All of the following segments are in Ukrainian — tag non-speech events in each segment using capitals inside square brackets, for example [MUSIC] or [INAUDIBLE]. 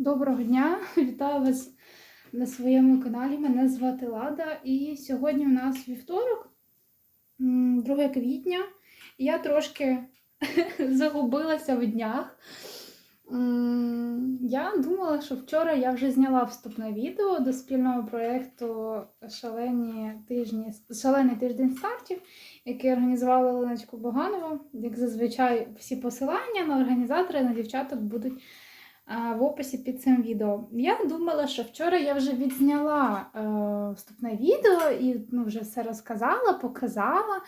Доброго дня! [LAUGHS] Вітаю вас на своєму каналі. Мене звати Лада. І сьогодні у нас вівторок, 2 квітня. Я трошки [LAUGHS] загубилася в днях. Я думала, що вчора я вже зняла вступне відео до спільного проєкту Шалені тижні, Шалений тиждень стартів, який організувала Леночку Боганова. Як зазвичай, всі посилання на організатора, на дівчаток будуть в описі під цим відео. Я думала, що вчора я вже відзняла е, вступне відео і ну, вже все розказала, показала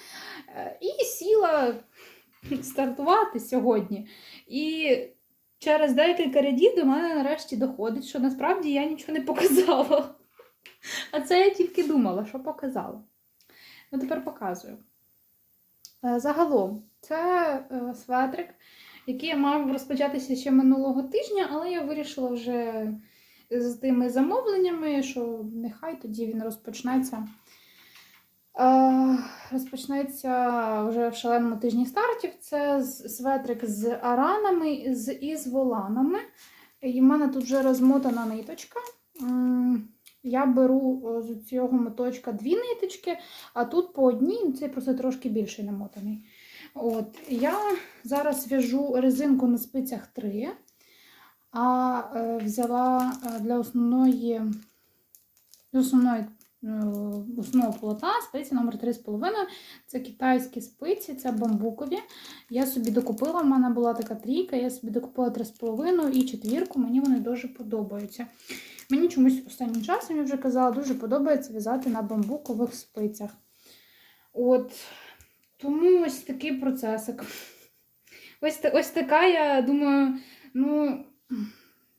е, і сіла стартувати сьогодні. І через декілька рядів до мене нарешті доходить, що насправді я нічого не показала. А це я тільки думала, що показала. Ну, тепер показую. Е, Загалом, це е, светрик, який мав розпочатися ще минулого тижня, але я вирішила вже з тими замовленнями, що нехай тоді він розпочнеться. Е, Розпочнеться вже в шаленому тижні стартів. Це светрик з аранами з, і з воланами. І в мене тут вже розмотана ниточка. Я беру з цього моточка дві ниточки, а тут по одній, цей просто трошки більший намотаний. От, я зараз в'яжу резинку на спицях 3, а е, взяла е, для основної, для основної е, основного полотна спиці номер 3,5. Це китайські спиці, це бамбукові. Я собі докупила, в мене була така трійка, я собі докупила 3,5 і четвірку, мені вони дуже подобаються. Мені чомусь останнім часом, я вже казала, дуже подобається в'язати на бамбукових спицях. От, тому ось такий процесик. Ось, ось така, я думаю, ну,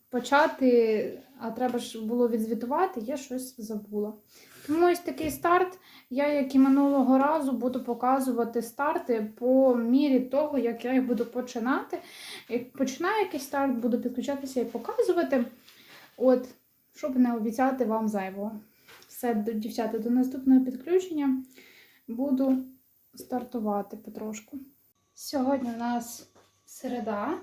почати, а треба ж було відзвітувати, я щось забула. Тому ось такий старт. Я, як і минулого разу, буду показувати старти по мірі того, як я їх буду починати. Як починаю якийсь старт, буду підключатися і показувати. От, щоб не обіцяти вам зайвого. Все, дівчата, до наступного підключення буду стартувати потрошку. Сьогодні у нас середа.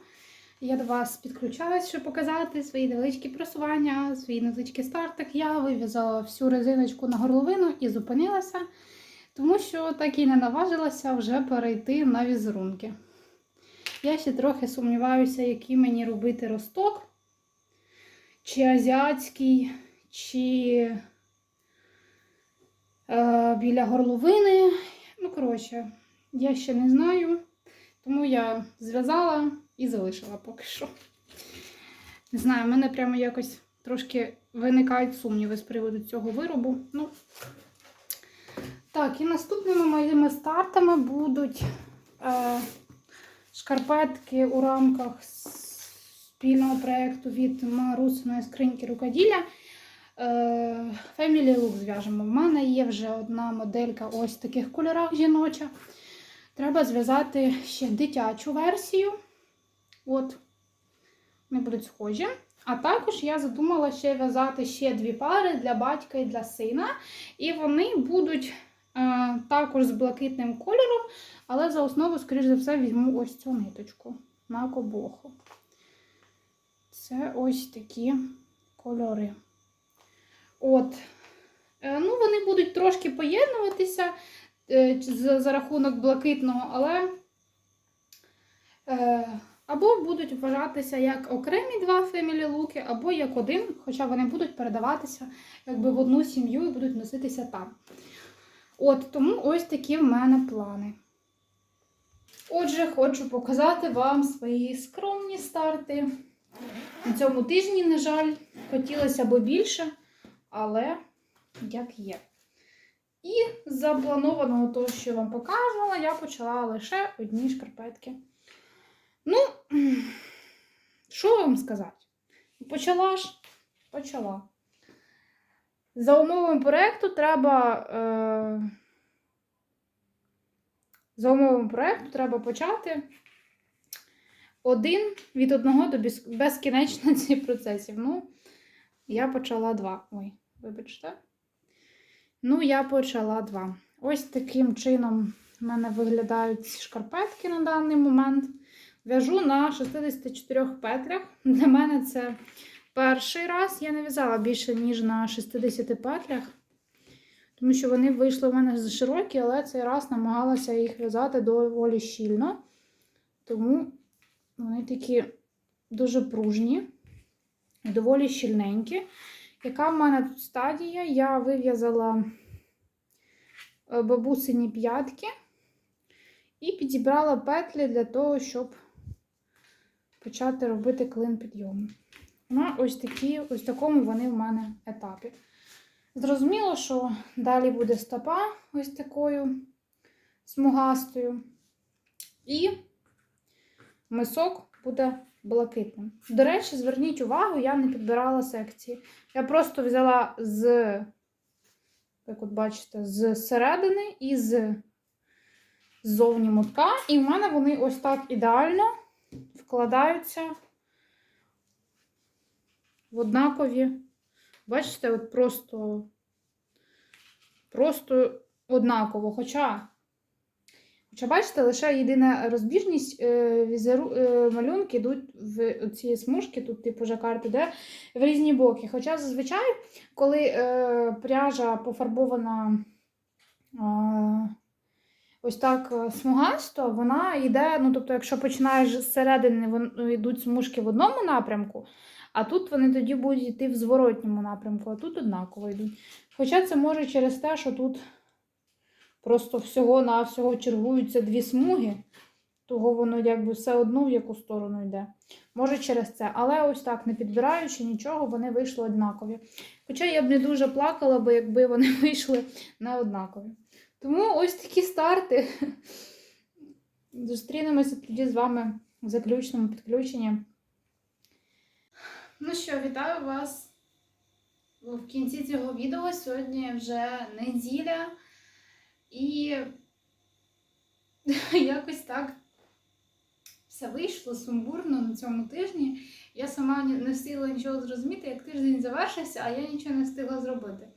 Я до вас підключалась, щоб показати свої невеличкі просування, свої невеличкі стартик. Я вив'язала всю резиночку на горловину і зупинилася, тому що так і не наважилася вже перейти на візерунки. Я ще трохи сумніваюся, який мені робити росток, чи азіатський, чи е, біля горловини. Ну, коротше, я ще не знаю. Тому я зв'язала і залишила поки що. Не знаю, в мене прямо якось трошки виникають сумніви з приводу цього виробу. Ну. Так, і наступними моїми стартами будуть е, шкарпетки у рамках спільного проєкту від Марусиної скриньки рукоділля. Е, Family Look зв'яжемо. В мене є вже одна моделька ось в таких кольорах жіноча. Треба зв'язати ще дитячу версію. От, вони будуть схожі. А також я задумала ще в'язати ще дві пари для батька і для сина. І вони будуть е, також з блакитним кольором, але за основу, скоріш за все, візьму ось цю ниточку на кобоху. Це ось такі кольори. От. Е, ну, вони будуть трошки поєднуватися е, за, рахунок блакитного, але е, або будуть вважатися як окремі два фемілі луки, або як один, хоча вони будуть передаватися якби в одну сім'ю і будуть носитися там. От тому ось такі в мене плани. Отже, хочу показати вам свої скромні старти. На цьому тижні, на жаль, хотілося б більше, але як є. І з запланованого того, що я вам показувала, я почала лише одні шкарпетки. Ну, [CLEARS THROAT] що вам сказати? Почала ж, почала. За умовами проєкту треба. Е... За умовами проєкту треба почати один від одного до безкінечності процесів. Ну, я почала два. Ой, вибачте. Ну, я почала два. Ось таким чином в мене виглядають шкарпетки на даний момент. В'яжу на 64 петлях. Для мене це перший раз я не в'язала більше, ніж на 60 петлях, тому що вони вийшли в мене широкі, але цей раз намагалася їх в'язати доволі щільно. Тому вони такі дуже пружні, доволі щільненькі. Яка в мене тут стадія? Я вив'язала е, бабусині п'ятки і підібрала петлі для того, щоб почати робити клин підйому. На ось такі, ось такому вони в мене етапі. Зрозуміло, що далі буде стопа ось такою смугастою. І мисок буде блакитним. До речі, зверніть увагу, я не підбирала секції. Я просто взяла з, як от бачите, з середини і з ззовні мотка. І в мене вони ось так ідеально вкладаються в однакові. Бачите, от просто, просто однаково. Хоча, хоча, бачите, лише єдина розбіжність е, візеру, е, малюнки йдуть в ці смужки, тут, типу, жакард іде в різні боки. Хоча зазвичай, коли е, пряжа пофарбована. Е, Ось так е, смугасто, вона йде, ну тобто, якщо починаєш з середини, вони йдуть смужки в одному напрямку, а тут вони тоді будуть йти в зворотньому напрямку, а тут однаково йдуть. Хоча це може через те, що тут просто всього-навсього чергуються дві смуги, того воно якби все одно в яку сторону йде. Може через це. Але ось так, не підбираючи нічого, вони вийшли однакові. Хоча я б не дуже плакала, бо якби вони [LAUGHS] вийшли не однакові. Тому ось такі старти. Зустрінемося тоді з вами в заключному підключенні. Ну що, вітаю вас в кінці цього відео. Сьогодні вже неділя. І [LAUGHS] якось так все вийшло сумбурно на цьому тижні. Я сама не встигла нічого зрозуміти, як тиждень завершився, а я нічого не встигла зробити.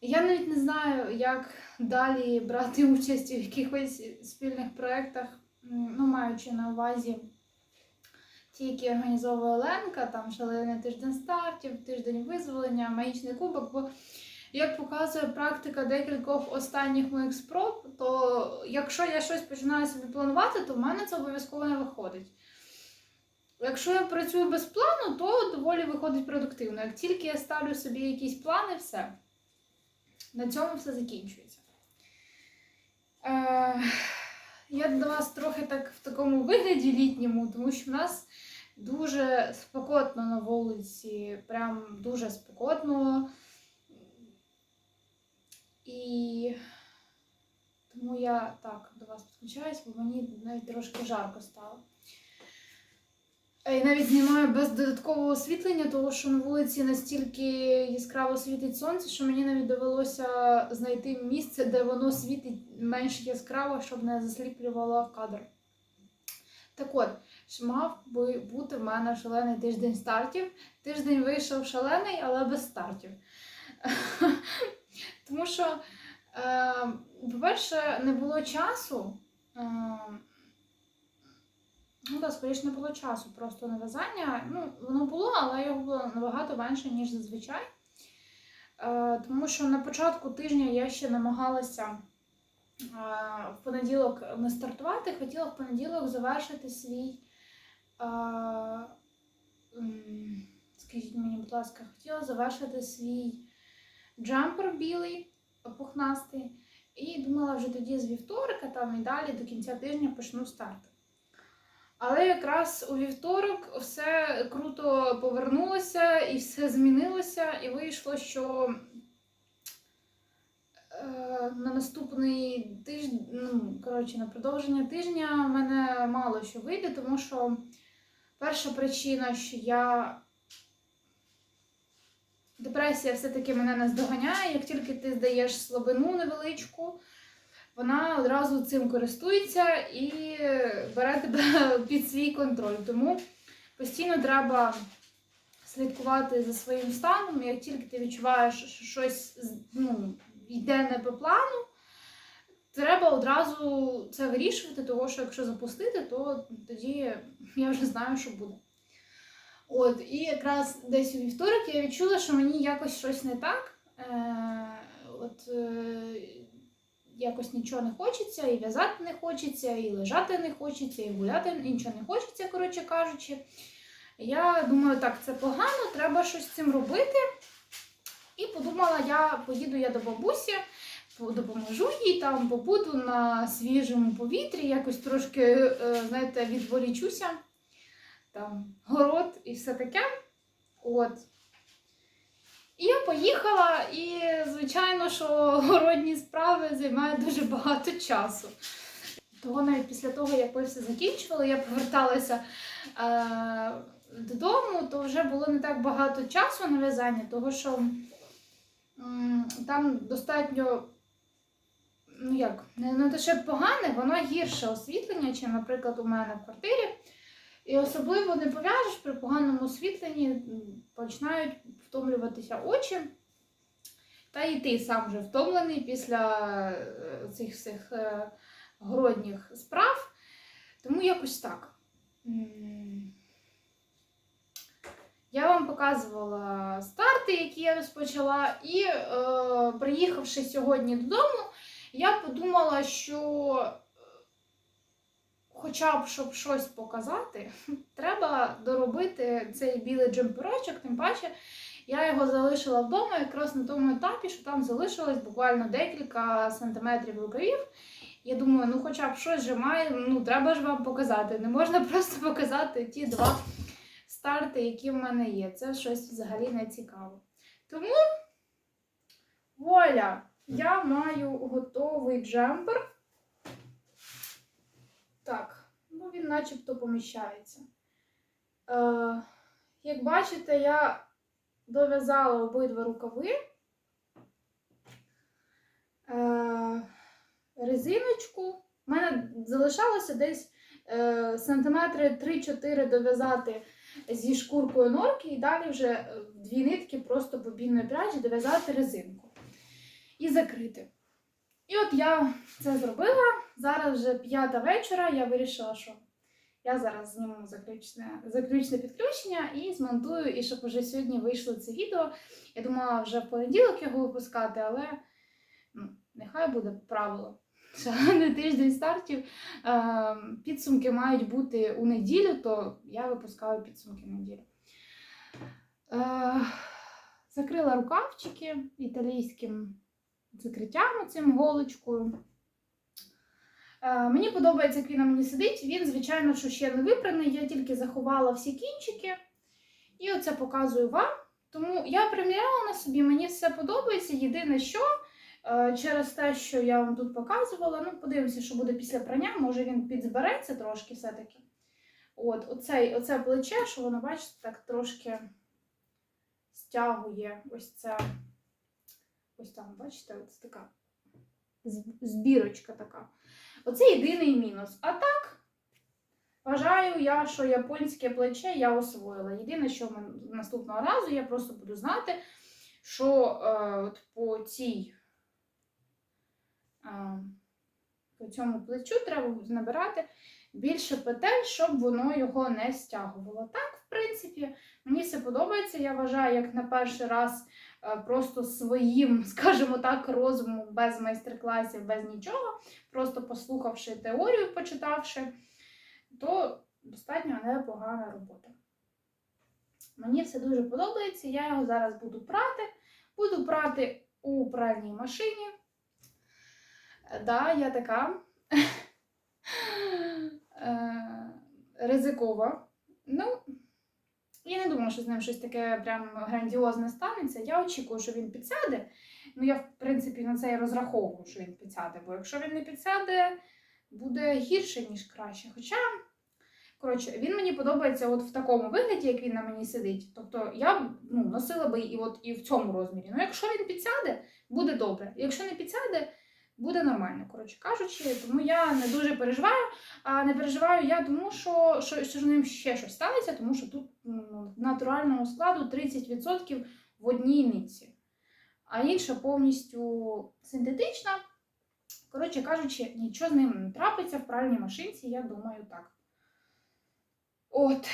Я навіть не знаю, як далі брати [LAUGHS] участь у якихось спільних проєктах, ну, маючи на увазі ті, які організовує Оленка, там шалений тиждень стартів, тиждень визволення, магічний кубок. Бо, як показує практика декількох останніх моїх спроб, то якщо я щось починаю собі планувати, то в мене це обов'язково не виходить. Якщо я працюю без плану, то доволі виходить продуктивно. Як тільки я ставлю собі якісь плани, все. На цьому все закінчується. Е, я до вас трохи так в такому вигляді літньому, тому що в нас дуже спекотно на вулиці, прям дуже спекотно. І тому я так до вас підключаюсь, бо мені навіть трошки жарко стало. І навіть знімаю без додаткового освітлення, тому що на вулиці настільки яскраво світить сонце, що мені навіть довелося знайти місце, де воно світить менш яскраво, щоб не засліплювало кадр. Так от, мав би бути в мене шалений тиждень стартів. Тиждень вийшов шалений, але без стартів. Тому що, е, по-перше, не було часу. Е, Ну так, скоріше не було часу просто на в'язання. Ну, воно було, але його було набагато менше, ніж зазвичай. Е, тому що на початку тижня я ще намагалася в понеділок не стартувати, хотіла в понеділок завершити свій. Скажіть мені, будь ласка, хотіла завершити свій джемпер білий, пухнастий. І думала вже тоді з вівторка там і далі до кінця тижня почну старт. Але якраз у вівторок все круто повернулося і все змінилося, і вийшло, що е, на наступний тиждень, ну, коротше, на продовження тижня в мене мало що вийде, тому що перша причина, що я. Депресія все-таки мене наздоганяє, як тільки ти здаєш слабину невеличку вона одразу цим користується і бере тебе [LAUGHS] під свій контроль. Тому постійно треба слідкувати за своїм станом. Як тільки ти відчуваєш, що щось ну, йде не по плану, треба одразу це вирішувати, тому що якщо запустити, то тоді я вже знаю, що буде. От, і якраз десь у вівторок я відчула, що мені якось щось не так. Е, от е, якось нічого не хочеться, і в'язати не хочеться, і лежати не хочеться, і гуляти нічого не хочеться, коротше кажучи. Я думаю, так, це погано, треба щось з цим робити. І подумала, я поїду я до бабусі, допоможу їй там, побуду на свіжому повітрі, якось трошки, е, знаєте, відволічуся. Там город і все таке. От. І я поїхала, і, звичайно, що городні справи займають дуже багато часу. Того навіть після того, як ми все закінчували, я поверталася е, додому, то вже було не так багато часу на в'язання, того що м, там достатньо, ну як, не, те, що погане, воно гірше освітлення, ніж, наприклад, у мене в квартирі. І особливо не пов'яжеш при поганому освітленні, починають втомлюватися очі. Та і ти сам вже втомлений після е, цих всіх е, городніх справ. Тому якось так. Я вам показувала старти, які я розпочала, і е, приїхавши сьогодні додому, я подумала, що хоча б щоб щось показати, [LAUGHS] треба доробити цей білий джемперочок, тим паче я його залишила вдома якраз на тому етапі, що там залишилось буквально декілька сантиметрів рукавів. Я думаю, ну хоча б щось же має, ну треба ж вам показати. Не можна [LAUGHS] просто показати ті два старти, які в мене є. Це щось взагалі не цікаво. Тому, Воля, я маю готовий джемпер. Так, ну він начебто поміщається. Е, як бачите, я дов'язала обидва рукави. Е, резиночку. У мене залишалося десь е, сантиметри 3-4 дов'язати зі шкуркою норки, і далі вже е, дві нитки просто бобінної пряжі дов'язати резинку і закрити. І от я це зробила. Зараз вже п'ята вечора. Я вирішила, що я зараз зніму заключне, заключне підключення і змонтую, і щоб вже сьогодні вийшло це відео. Я думала вже в понеділок його випускати, але ну, нехай буде правило. [LAUGHS] Не тиждень стартів. Е, підсумки мають бути у неділю, то я випускаю підсумки в неділю. Е, закрила рукавчики італійським закриттям цим голочкою. Е, мені подобається, як він на мені сидить. Він, звичайно, що ще не випраний, я тільки заховала всі кінчики. І оце показую вам. Тому я приміряла на собі, мені все подобається. Єдине, що е, через те, що я вам тут показувала, ну, подивимося, що буде після прання, може він підзбереться трошки все-таки. От, оцей, оце плече, що воно, бачите, так трошки стягує ось це. Ось там, бачите, ось така збірочка така. Оце єдиний мінус. А так, вважаю я, що японське плече я освоїла. Єдине, що наступного разу я просто буду знати, що е, от по цій е, по цьому плечу треба набирати більше петель, щоб воно його не стягувало. Так, в принципі, мені все подобається. Я вважаю, як на перший раз просто своїм, [LAUGHS] скажімо так, розумом, без майстер-класів, без нічого, просто послухавши теорію, почитавши, то достатньо непогана робота. Мені все дуже подобається, я його зараз буду прати. Буду прати у пральній машині. Е, Да, я така [LAUGHS] е, ризикова. Ну, я не думаю, що з ним щось таке прям грандіозне станеться. Я очікую, що він підсяде. Ну, я, в принципі, на це і розраховую, що він підсяде, бо якщо він не підсяде, буде гірше, ніж краще. Хоча, коротше, він мені подобається от в такому вигляді, як він на мені сидить. Тобто я ну, носила би і, от, і в цьому розмірі. Ну, якщо він підсяде, буде добре. Якщо не підсяде, буде нормально, коротше кажучи. Тому я не дуже переживаю. А не переживаю я, тому що, що, що з ним ще щось станеться, тому що тут ну, натурального складу 30% в одній нитці, а інша повністю синтетична. Коротше кажучи, нічого з ним не трапиться в пральній машинці, я думаю так. От.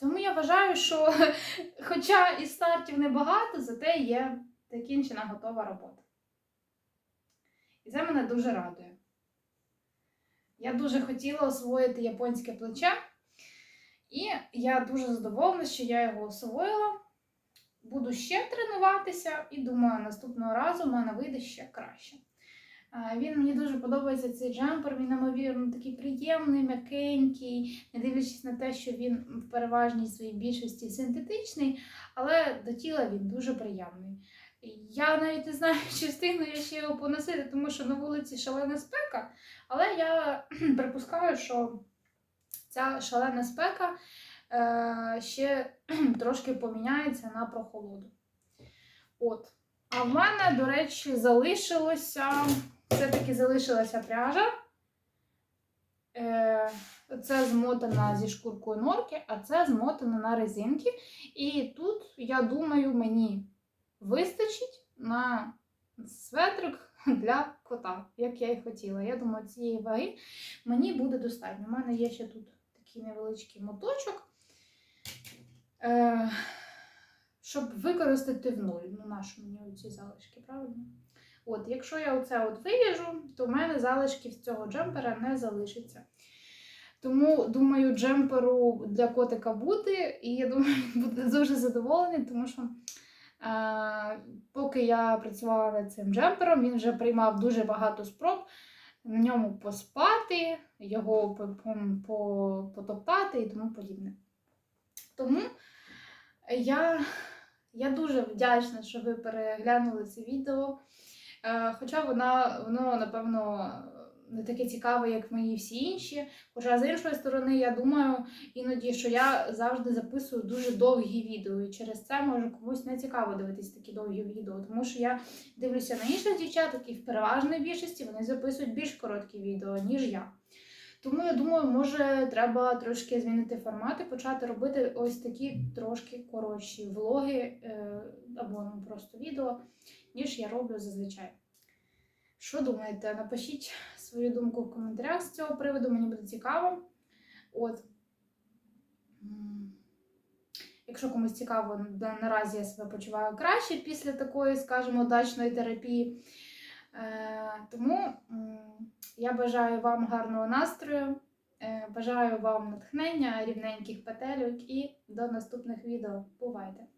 Тому я вважаю, що [LAUGHS] хоча і стартів небагато, зате є закінчена готова робота. І це мене дуже радує. Я дуже хотіла освоїти японське плече, і я дуже задоволена, що я його освоїла. Буду ще тренуватися і думаю, наступного разу в мене вийде ще краще. Він мені дуже подобається цей джемпер, він неймовірно такий приємний, м'якенький, не дивлячись на те, що він в переважній своїй більшості синтетичний, але до тіла він дуже приємний. Я навіть не знаю, [LAUGHS] чи встигну я ще його поносити, тому що на вулиці шалена спека, але я [CLEARS THROAT] припускаю, що ця шалена спека е, ще [CLEARS THROAT] трошки поміняється на прохолоду. От. А в мене, до речі, залишилося, все-таки залишилася пряжа. Е, Це змотана зі шкуркою норки, а це змотана на резинки. І тут, я думаю, мені вистачить на светрик для кота, як я і хотіла. Я думаю, цієї ваги мені буде достатньо. У мене є ще тут такий невеличкий моточок. Е, щоб використати в нуль. Ну, нашу мені ці залишки, правильно? От, якщо я оце от вивіжу, то в мене залишків з цього джемпера не залишиться. Тому, думаю, джемперу для котика буде, і я думаю, [LAUGHS] буде дуже задоволений, тому що поки я працювала над цим джемпером, він вже приймав дуже багато спроб на ньому поспати, його по- по- по- потоптати і тому подібне. Тому я, я дуже вдячна, що ви переглянули це відео. Е, Хоча вона, воно, напевно, не таке цікаве, як мої всі інші. Хоча, з іншої сторони, я думаю іноді, що я завжди записую дуже довгі відео, і через це може комусь не цікаво дивитись такі довгі відео, тому що я дивлюся на інших дівчат, які в переважній більшості вони записують більш короткі відео, ніж я. Тому я думаю, може треба трошки змінити формат і почати робити ось такі трошки коротші влоги е, або ну, просто відео, ніж я роблю зазвичай. Що думаєте? Напишіть свою думку в коментарях з цього приводу, мені буде цікаво. От. Якщо комусь цікаво, наразі я себе почуваю краще після такої, скажімо, удачної терапії. Е, тому я бажаю вам гарного настрою, е, бажаю вам натхнення, рівненьких петельок і до наступних відео. Бувайте!